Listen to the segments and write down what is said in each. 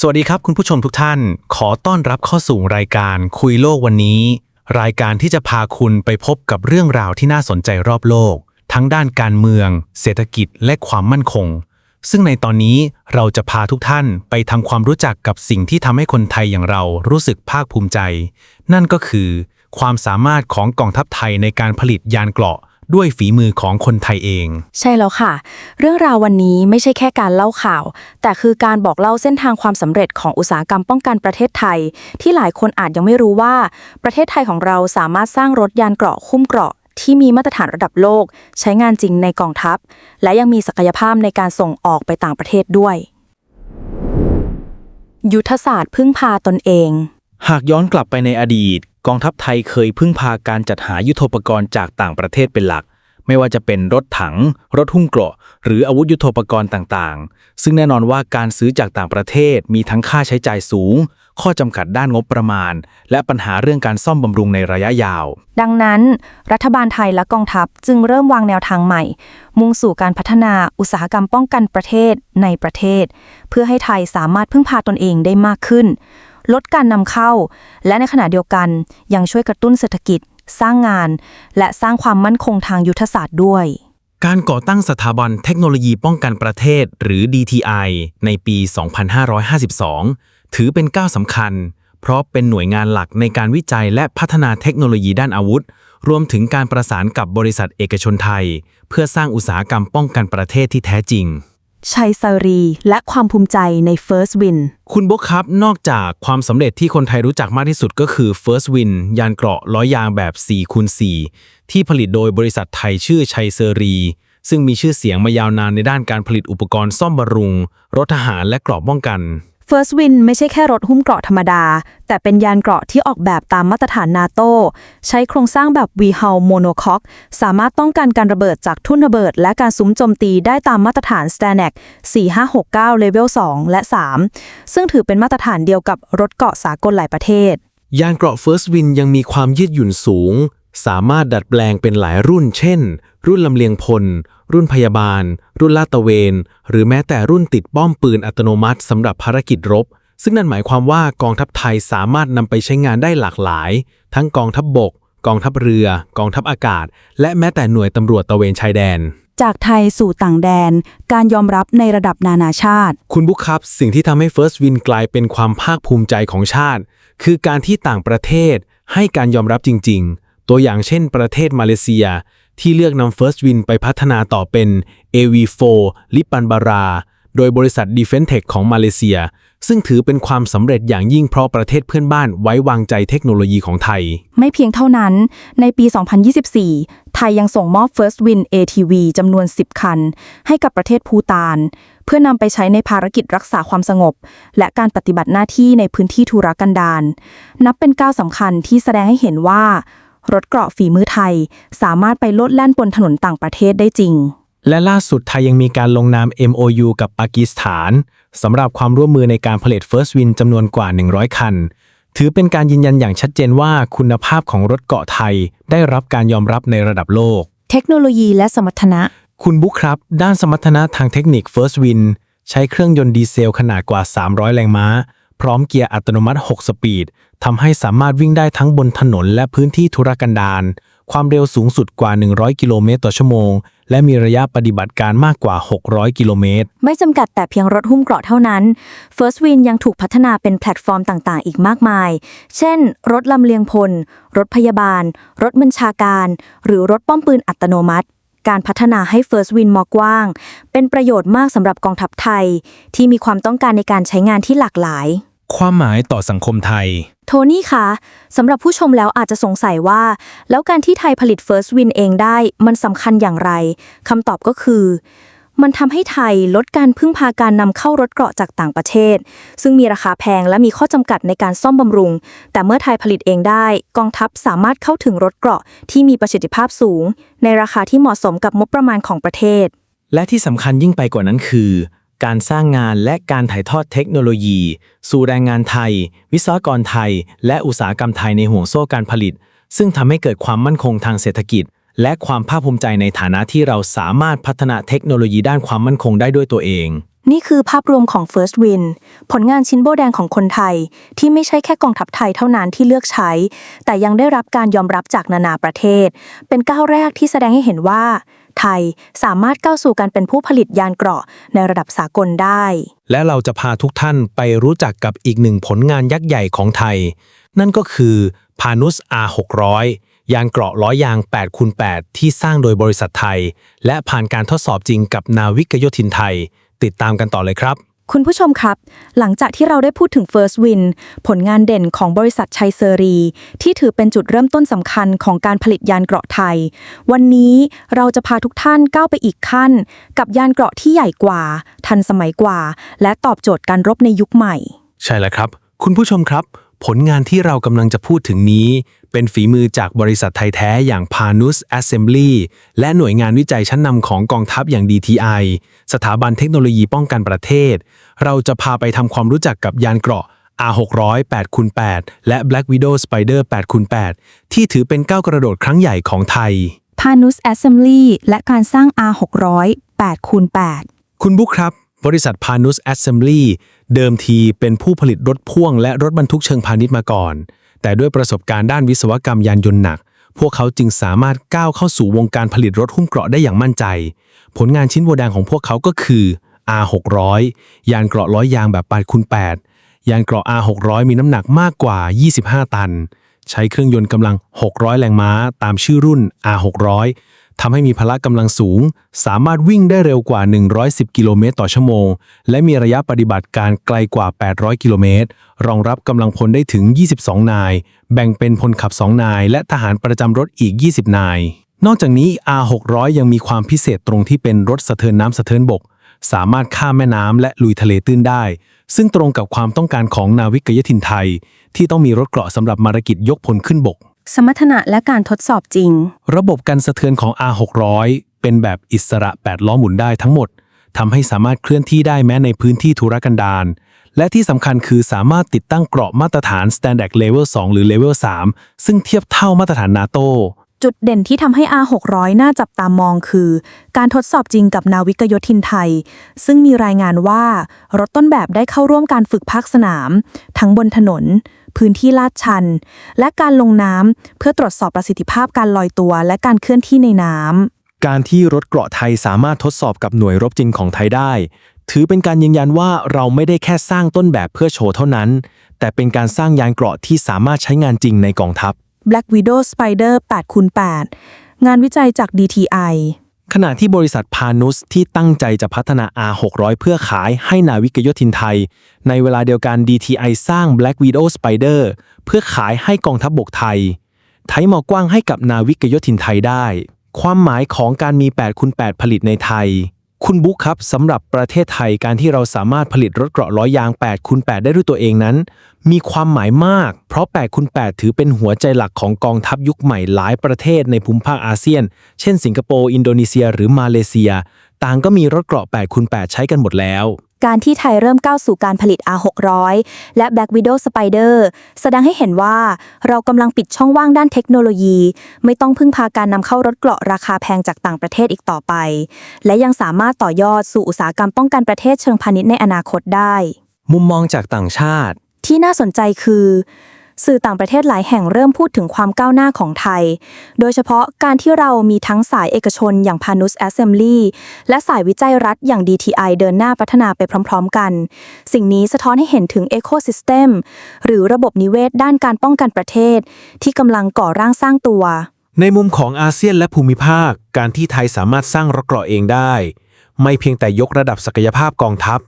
สวัสดีครับคุณผู้ชมทุกท่าน ขอต้อนรับเข้าสู่รายการคุยโลกวันนี้ รายการที่จะพาคุณไปพบกับเรื่องราวที่น่าสนใจรอบโลก ทั้งด้านการเมือง เศรษฐกิจและความมั่นคง ซึ่งในตอนนี้เราจะพาทุกท่านไปทำความรู้จักกับสิ่งที่ทำให้คนไทยอย่างเรารู้สึกภาคภูมิใจ นั่นก็คือ ความสามารถของกองทัพไทยในการผลิตยานเกราะ ด้วยฝีมือของคนไทยเอง ใช่แล้วค่ะ เรื่องราววันนี้ไม่ใช่แค่การเล่าข่าว แต่คือการบอกเล่าเส้นทางความสำเร็จของอุตสาหกรรมป้องกันประเทศไทย ที่หลายคนอาจยังไม่รู้ว่า ประเทศไทยของเราสามารถสร้างรถยานเกราะคุ้มเกราะที่มีมาตรฐานระดับโลก ใช้งานจริงในกองทัพ และยังมีศักยภาพในการส่งออกไปต่างประเทศด้วย ยุทธศาสตร์พึ่งพาตนเอง หากย้อนกลับไปในอดีต กองทัพไทยเคยพึ่งพาการจัดหายุทโธปกรณ์จากต่างประเทศเป็นหลัก ไม่ว่าจะเป็นรถถัง รถหุ้มเกราะ หรืออาวุธยุทโธปกรณ์ต่างๆ ซึ่งแน่นอนว่าการซื้อจากต่างประเทศมีทั้งค่าใช้จ่ายสูง ข้อจำกัดด้านงบประมาณ และปัญหาเรื่องการซ่อมบำรุงในระยะยาว ดังนั้น รัฐบาลไทยและกองทัพจึงเริ่มวางแนวทางใหม่ มุ่งสู่การพัฒนาอุตสาหกรรมป้องกันประเทศในประเทศ เพื่อให้ไทยสามารถพึ่งพาตนเองได้มากขึ้น ลดการนำเข้า และในขณะเดียวกันยังช่วยกระตุ้นเศรษฐกิจ สร้างงาน และสร้างความมั่นคงทางยุทธศาสตร์ด้วย การก่อตั้งสถาบันเทคโนโลยีป้องกันประเทศ หรือ DTI ในปี 2552 ถือเป็นก้าวสำคัญ เพราะเป็นหน่วยงานหลักในการวิจัยและพัฒนาเทคโนโลยีด้านอาวุธ รวมถึงการประสานกับบริษัทเอกชนไทย เพื่อสร้างอุตสาหกรรมป้องกันประเทศที่แท้จริง ชัยสรี และความภูมิใจใน First Win คุณบุ๊คครับ นอกจากความสำเร็จที่คนไทยรู้จักมากที่สุดก็คือ First Win ยานเกราะล้อยางแบบ4คูณ4ที่ผลิตโดยบริษัทไทยชื่อชัยเซรี ซึ่งมีชื่อเสียงมายาวนานในด้านการผลิตอุปกรณ์ซ่อมบำรุง รถทหารและเกราะป้องกัน First Win ไม่ใช่แค่รถหุ้มเกราะธรรมดา แต่เป็นยานเกราะที่ออกแบบตามมาตรฐานนาโต ใช้โครงสร้างแบบ v h u l monocoque สามารถต้องกันการระเบิดจากทุ่นระเบิด และการซุ้มโจมตีได้ตามมาตรฐาน STANAG 4569 Level 2 และ 3 ซึ่งถือเป็นมาตรฐานเดียวกับรถเกราะสากลหลายประเทศ ยานเกราะ First Win ยังมีความยืดหยุ่นสูง สามารถดัดแปลงเป็นหลายรุ่น เช่น รุ่นลำเลียงพล รุ่นพยาบาล รุ่นลาดตระเวน หรือแม้แต่รุ่นติดป้อมปืนอัตโนมัติสำหรับภารกิจรบ ซึ่งนั่นหมายความว่ากองทัพไทยสามารถนำไปใช้งานได้หลากหลาย ทั้งกองทัพบบก กองทัพเรือ กองทัพอากาศ และแม้แต่หน่วยตำรวจตระเวนชายแดน จากไทยสู่ต่างแดน การยอมรับในระดับนานาชาติ คุณบุ๊คครับ สิ่งที่ทำให้ First Win กลายเป็นความภาคภูมิใจของชาติ คือการที่ต่างประเทศให้การยอมรับจริง ๆ ตัวอย่างเช่น ประเทศมาเลเซีย ที่เลือกนำ First Win ไปพัฒนาต่อเป็น AV4 ลิปันบารา โดยบริษัท Defense Tech ของมาเลเซีย ซึ่งถือเป็นความสำเร็จอย่างยิ่งเพราะประเทศเพื่อนบ้านไว้วางใจเทคโนโลยีของไทย ไม่เพียงเท่านั้น ในปี 2024 ไทยยังส่งมอบ First Win ATV จำนวน 10 คัน ให้กับประเทศภูตาน เพื่อนำไปใช้ในภารกิจรักษาความสงบ และการปฏิบัติหน้าที่ในพื้นที่ทุรกันดาร นับเป็นก้าวสำคัญที่แสดงให้เห็นว่า รถเกราะฝีมือไทย สามารถไปโลดแล่นบนถนนต่างประเทศได้จริง และล่าสุดไทยยังมีการลงนาม MOU กับปากีสถานสำหรับความร่วมมือในการผลิต First Win จำนวนกว่า 100 คัน ถือเป็นการยืนยันอย่างชัดเจนว่าคุณภาพของรถเกาะไทย ได้รับการยอมรับในระดับโลก เทคโนโลยีและสมรรถนะ คุณบุ๊คครับ ด้านสมรรถนะทางเทคนิค First Win ใช้เครื่องยนต์ดีเซลขนาดกว่า 300 แรงม้า พร้อมเกียร์อัตโนมัติ 6 สปีดทำให้สามารถวิ่งได้ทั้งบนถนนและพื้นที่ทุรกันดารความเร็วสูงสุดกว่า 100 กิโลเมตรต่อชั่วโมง และมีระยะปฏิบัติการมากกว่า 600 กิโลเมตร ไม่จำกัดแต่เพียงรถหุ้มเกราะเท่านั้น First Win ยังถูกพัฒนาเป็นแพลตฟอร์มต่างๆ อีกมากมาย เช่น รถลำเลียงพล รถพยาบาล รถบัญชาการ หรือรถป้อมปืนอัตโนมัติ การพัฒนาให้ First Win มอกว้าง เป็นประโยชน์มากสำหรับกองทัพไทย ที่มีความต้องการในการใช้งานที่หลากหลาย ความหมายต่อสังคมไทย โทนี่คะสำหรับผู้ชมแล้วอาจจะสงสัยว่า แล้วการที่ไทยผลิต First Win เองได้ มันสำคัญอย่างไรคำตอบก็คือ มันทำให้ไทยลดการพึ่งพาการนำเข้ารถเกราะจากต่างประเทศ ซึ่งมีราคาแพงและมีข้อจำกัดในการซ่อมบำรุง แต่เมื่อไทยผลิตเองได้ กองทัพสามารถเข้าถึงรถเกราะที่มีประสิทธิภาพสูง ในราคาที่เหมาะสมกับงบประมาณของประเทศ และที่สำคัญยิ่งไปกว่านั้นคือ การสร้างงานและการถ่ายทอดเทคโนโลยี สู่แรงงานไทย วิศวกรไทย และอุตสาหกรรมไทยในห่วงโซ่การผลิต ซึ่งทำให้เกิดความมั่นคงทางเศรษฐกิจ และความภาคภูมิใจในฐานะที่เราสามารถพัฒนาเทคโนโลยีด้านความมั่นคงได้ด้วยตัวเอง นี่คือภาพรวมของ First Win ผลงานชิ้นโบแดงของคนไทย ที่ไม่ใช่แค่กองทัพไทยเท่านั้นที่เลือกใช้ แต่ยังได้รับการยอมรับจากนานาประเทศ เป็นก้าวแรกที่แสดงให้เห็นว่า ไทยสามารถก้าวสู่การเป็นผู้ผลิตยานเกราะในระดับสากลได้ และเราจะพาทุกท่านไปรู้จักกับอีกหนึ่งผลงานยักษ์ใหญ่ของไทย นั่นก็คือพานุส R600 ยานเกราะล้อยาง8คูณ8ที่สร้างโดยบริษัทไทย และผ่านการทดสอบจริงกับนาวิกโยธินไทย ติดตามกันต่อเลยครับ คุณผู้ชมครับ หลังจากที่เราได้พูดถึง First Win ผลงานเด่นของบริษัทชัยเซอรี ที่ถือเป็นจุดเริ่มต้นสำคัญของการผลิตยานเกราะไทย วันนี้เราจะพาทุกท่านก้าวไปอีกขั้น กับยานเกราะที่ใหญ่กว่า ทันสมัยกว่า และตอบโจทย์การรบในยุคใหม่ ใช่แล้วครับ คุณผู้ชมครับ ผลงานที่เรากำลังจะพูดถึงนี้ เป็นฝีมือจากบริษัทไทยแท้อย่าง Panus Assembly และหน่วยงานวิจัยชั้นนำของกองทัพอย่าง DTI สถาบันเทคโนโลยีป้องกันประเทศ เราจะพาไปทำความรู้จักกับยานเกราะ R600 8คูณ8และ Black Widow Spider 8คูณ8ที่ถือเป็นก้าวกระโดดครั้งใหญ่ของไทย Panus Assembly และการสร้าง R600 8คูณ8คุณบุ๊คครับ บริษัท Panus Assembly เดิมทีเป็นผู้ผลิตรถพ่วงและรถบรรทุกเชิงพาณิชย์มาก่อน แต่ด้วยประสบการณ์ด้านวิศวกรรมยานยนต์หนัก พวกเขาจึงสามารถก้าวเข้าสู่วงการผลิตรถหุ้มเกราะได้อย่างมั่นใจ ผลงานชิ้นโบแดงของพวกเขาก็คือ R600 ยานเกราะร้อยยางแบบ8คูณ8ยานเกราะ R600 มีน้ำหนักมากกว่า 25 ตัน ใช้เครื่องยนต์กำลัง 600 แรงม้า ตามชื่อรุ่น R600 ทำให้มีพละกำลังสูง สามารถวิ่งได้เร็วกว่า 110 กิโลเมตรต่อชั่วโมง และมีระยะปฏิบัติการไกลกว่า 800 กิโลเมตร รองรับกำลังพลได้ถึง 22 นาย แบ่งเป็นพลขับ 2 นาย และทหารประจำรถอีก 20 นาย นอกจากนี้ R600 ยังมีความพิเศษตรงที่เป็นรถสะเทินน้ำสะเทินบก สามารถข้ามแม่น้ำและลุยทะเลตื้นได้ ซึ่งตรงกับความต้องการของนาวิกยธินไทย ที่ต้องมีรถเกราะสำหรับภารกิจยกพลขึ้นบก สมรรถนะและการทดสอบจริง ระบบกันสะเทือนของ R600 เป็นแบบอิสระ8ล้อหมุนได้ทั้งหมดทำให้สามารถเคลื่อนที่ได้แม้ในพื้นที่ทุรกันดารและที่สำคัญคือสามารถติดตั้งเกราะมาตรฐาน Standard Level 2 หรือ Level 3 ซึ่งเทียบเท่ามาตรฐานนาโตจุดเด่นที่ทำให้ R600 น่าจับตามองคือ การทดสอบจริงกับนาวิกโยธินไทย ซึ่งมีรายงานว่า รถต้นแบบได้เข้าร่วมการฝึกภาคสนาม ทั้งบนถนน พื้นที่ลาดชัน และการลงน้ำเพื่อตรวจสอบประสิทธิภาพการลอยตัว และการเคลื่อนที่ในน้ำ การที่รถเกราะไทยสามารถทดสอบกับหน่วยรบจริงของไทยได้ ถือเป็นการยืนยันว่าเราไม่ได้แค่สร้างต้นแบบเพื่อโชว์เท่านั้น แต่เป็นการสร้างยานเกราะที่สามารถใช้งานจริงในกองทัพ Black Widow Spider 8คูณ8งานวิจัยจาก DTI ขณะที่บริษัทพานุสที่ตั้งใจจะพัฒนา R600 เพื่อขายให้นาวิกโยธินไทย ในเวลาเดียวกัน DTI สร้าง Black Widow Spider เพื่อขายให้กองทัพบบกไทย ไทยมอกว้างให้กับนาวิกโยธินไทยได้ ความหมายของการมี8คูณ8ผลิตในไทย คุณบุ๊คครับสำหรับประเทศไทยการที่เราสามารถผลิตรถเกราะล้อยาง8คูณ8ได้ด้วยตัวเองนั้น มีความหมายมาก เพราะ8คูณ8ถือเป็นหัวใจหลักของกองทัพยุคใหม่หลายประเทศในภูมิภาคอาเซียน เช่นสิงคโปร์ อินโดนีเซีย หรือมาเลเซีย ต่างก็มีรถเกราะ8คูณ8ใช้กันหมดแล้ว การที่ไทยเริ่มก้าวสู่การผลิต R600 และ Black Widow Spider แสดงให้เห็นว่าเรากำลังปิดช่องว่างด้านเทคโนโลยี ไม่ต้องพึ่งพาการนำเข้ารถเกราะราคาแพงจากต่างประเทศอีกต่อไป และยังสามารถต่อยอดสู่อุตสาหกรรมป้องกันประเทศเชิงพาณิชย์ในอนาคตได้ มุมมองจากต่างชาติ ที่น่าสนใจคือ สื่อต่างประเทศหลายแห่งเริ่มพูดถึงความก้าวหน้าของไทย โดยเฉพาะการที่เรามีทั้งสายเอกชนอย่าง Panus Assembly และสายวิจัยรัฐอย่าง DTI เดินหน้าพัฒนาไปพร้อม ๆ กัน สิ่งนี้สะท้อนให้เห็นถึง Ecosystem หรือระบบนิเวศด้านการป้องกันประเทศ ที่กำลังก่อร่างสร้างตัว ในมุมของอาเซียนและภูมิภาค การที่ไทยสามารถสร้างรถเกราะเองได้ ไม่เพียงแต่ยกระดับศักยภาพกองทัพ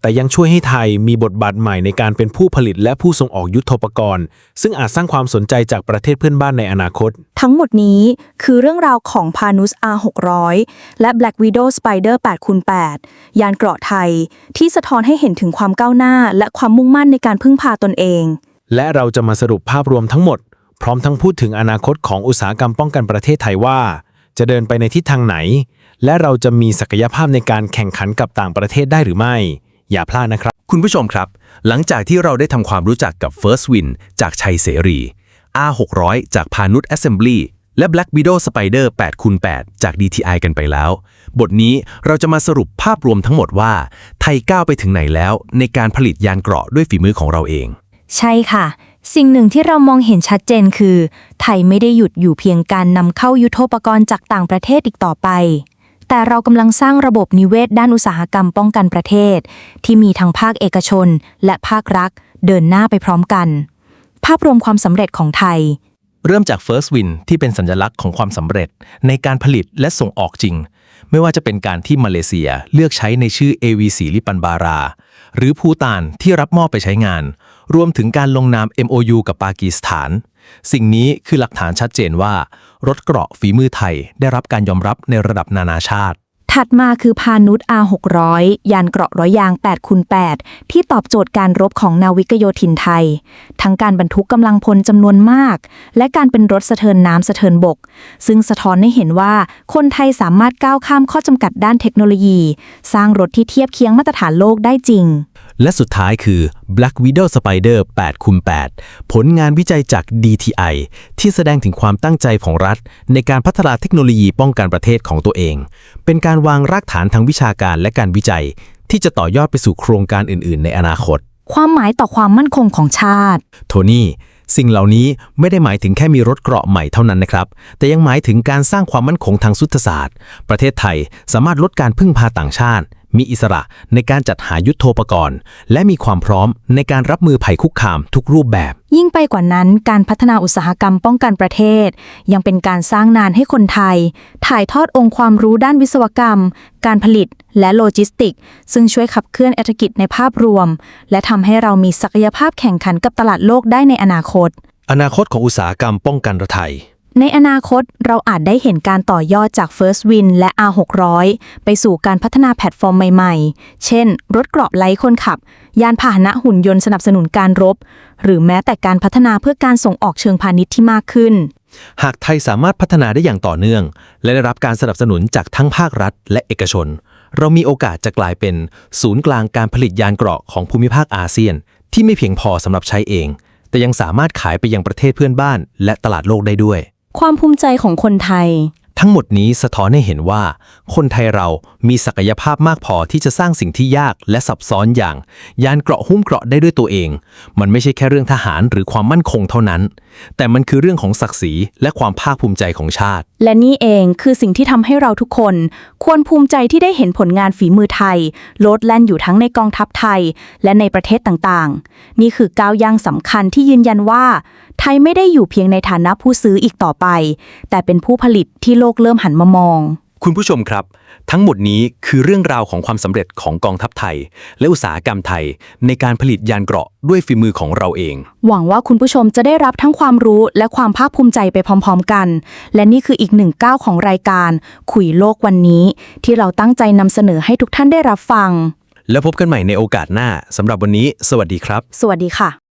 แต่ยังช่วยให้ไทยมีบทบาทใหม่ในการเป็นผู้ผลิตและผู้ส่งออกยุทโธปกรณ์ ซึ่งอาจสร้างความสนใจจากประเทศเพื่อนบ้านในอนาคต ทั้งหมดนี้คือเรื่องราวของ Panus R600 และ Black Widow Spider 8คูณ8ยานเกราะไทย ที่สะท้อนให้เห็นถึงความก้าวหน้า และความมุ่งมั่นในการพึ่งพาตนเอง และเราจะมาสรุปภาพรวมทั้งหมด พร้อมทั้งพูดถึงอนาคตของอุตสาหกรรมป้องกันประเทศไทยว่า จะเดินไปในทิศทางไหน และเราจะมีศักยภาพในการแข่งขันกับต่างประเทศได้หรือไม่ อย่าพลาดนะครับ คุณผู้ชมครับ หลังจากที่เราได้ทำความรู้จักกับ First Win จากชัยเสรี R600 จากพานุษ Assembly และ Black Widow Spider 8คูณ8จาก DTI กันไปแล้ว บทนี้เราจะมาสรุปภาพรวมทั้งหมดว่า ไทยก้าวไปถึงไหนแล้ว ในการผลิตยานเกราะด้วยฝีมือของเราเอง ใช่ค่ะ สิ่งหนึ่งที่เรามองเห็นชัดเจนคือ ไทยไม่ได้หยุดอยู่เพียงการนำเข้ายุทโธปกรณ์จากต่างประเทศอีกต่อไป แต่เรากำลังสร้างระบบนิเวศด้านอุตสาหกรรมป้องกันประเทศ ที่มีทั้งภาคเอกชน และภาครัฐเดินหน้าไปพร้อมกัน ภาพรวมความสำเร็จของไทย เริ่มจาก First Win ที่เป็นสัญลักษณ์ของความสำเร็จ ในการผลิตและส่งออกจริง ไม่ว่าจะเป็นการที่มาเลเซียเลือกใช้ในชื่อ AVC ลิปันบารา หรือภูตานที่รับมอบไปใช้งาน รวมถึงการลงนาม MOU กับปากีสถาน สิ่งนี้คือหลักฐานชัดเจนว่า รถเกราะฝีมือไทยได้รับการยอมรับในระดับนานาชาติ ถัดมาคือพานุษ R600 ยานเกราะร้อยยาง8คูณ8ที่ตอบโจทย์การรบของนาวิกโยธินไทย ทั้งการบรรทุกกำลังพลจำนวนมาก และการเป็นรถสะเทินน้ำสะเทินบก ซึ่งสะท้อนให้เห็นว่าคนไทยสามารถก้าวข้ามข้อจำกัดด้านเทคโนโลยี สร้างรถที่เทียบเคียงมาตรฐานโลกได้จริง และสุดท้ายคือ Black Widow Spider 8คูณ8ผลงานวิจัยจาก DTI ที่แสดงถึงความตั้งใจของรัฐ ในการพัฒนาเทคโนโลยีป้องกันประเทศของตัวเอง เป็นการวางรากฐานทางวิชาการและการวิจัย ที่จะต่อยอดไปสู่โครงการอื่น ๆ ในอนาคต ความหมายต่อความมั่นคงของชาติ โทนี่สิ่งเหล่านี้ไม่ได้หมายถึงแค่มีรถเกราะใหม่เท่านั้นนะครับ แต่ยังหมายถึงการสร้างความมั่นคงทางสุทธศาสตร์ ประเทศไทยสามารถลดการพึ่งพาต่างชาติ มีอิสระในการจัดหายุทโธปกรณ์ และมีความพร้อมในการรับมือภัยคุกคามทุกรูปแบบ ยิ่งไปกว่านั้นการพัฒนาอุตสาหกรรมป้องกันประเทศ ยังเป็นการสร้างงานให้คนไทย ถ่ายทอดองค์ความรู้ด้านวิศวกรรม การผลิตและโลจิสติก ซึ่งช่วยขับเคลื่อนเศรษฐกิจในภาพรวม และทำให้เรามีศักยภาพแข่งขันกับตลาดโลกได้ในอนาคต อนาคตของอุตสาหกรรมป้องกันระไทย ในอนาคตเราอาจได้เห็นการต่อยอดจาก First Win และ R600 ไปสู่การพัฒนาแพลตฟอร์มใหม่ๆ เช่น รถเกราะไร้คนขับ ยานพาหนะหุ่นยนต์สนับสนุนการรบ หรือแม้แต่การพัฒนาเพื่อการส่งออกเชิงพาณิชย์ที่มากขึ้น หากไทยสามารถพัฒนาได้อย่างต่อเนื่อง และได้รับการสนับสนุนจากทั้งภาครัฐ และเอกชน เรามีโอกาสจะกลายเป็น ศูนย์กลางการผลิตยานเกราะของภูมิภาคอาเซียน ที่ไม่เพียงพอสำหรับใช้เอง แต่ยังสามารถขายไปยังประเทศเพื่อนบ้าน และตลาดโลกได้ด้วย ความภูมิใจของคนไทย ทั้งหมดนี้สะท้อนให้เห็นว่า คนไทยเรามีศักยภาพมากพอที่จะสร้างสิ่งที่ยากและซับซ้อนอย่าง ยานเกราะหุ้มเกราะได้ด้วยตัวเอง มันไม่ใช่แค่เรื่องทหารหรือความมั่นคงเท่านั้น แต่มันคือเรื่องของศักดิ์ศรีและความภาคภูมิใจของชาติ และนี่เองคือสิ่งที่ทำให้เราทุกคน ควรภูมิใจที่ได้เห็นผลงานฝีมือไทย โลดแล่นอยู่ทั้งในกองทัพไทย และในประเทศต่างๆ นี่คือก้าวย่างสำคัญที่ยืนยันว่า ไทยไม่ได้อยู่เพียงในฐานะผู้ซื้ออีกต่อไป แต่เป็นผู้ผลิตที่โลกเริ่มหันมามอง คุณผู้ชมครับ ทั้งหมดนี้คือเรื่องราวของความสำเร็จของกองทัพไทย และอุตสาหกรรมไทย ในการผลิตยานเกราะด้วยฝีมือของเราเอง หวังว่าคุณผู้ชมจะได้รับทั้งความรู้และความภาคภูมิใจไปพร้อมๆกัน และนี่คืออีกหนึ่งก้าวของรายการคุยโลกวันนี้ ที่เราตั้งใจนำเสนอให้ทุกท่านได้รับฟัง แล้วพบกันใหม่ในโอกาสหน้าสำหรับวันนี้ สวัสดีครับ สวัสดีค่ะ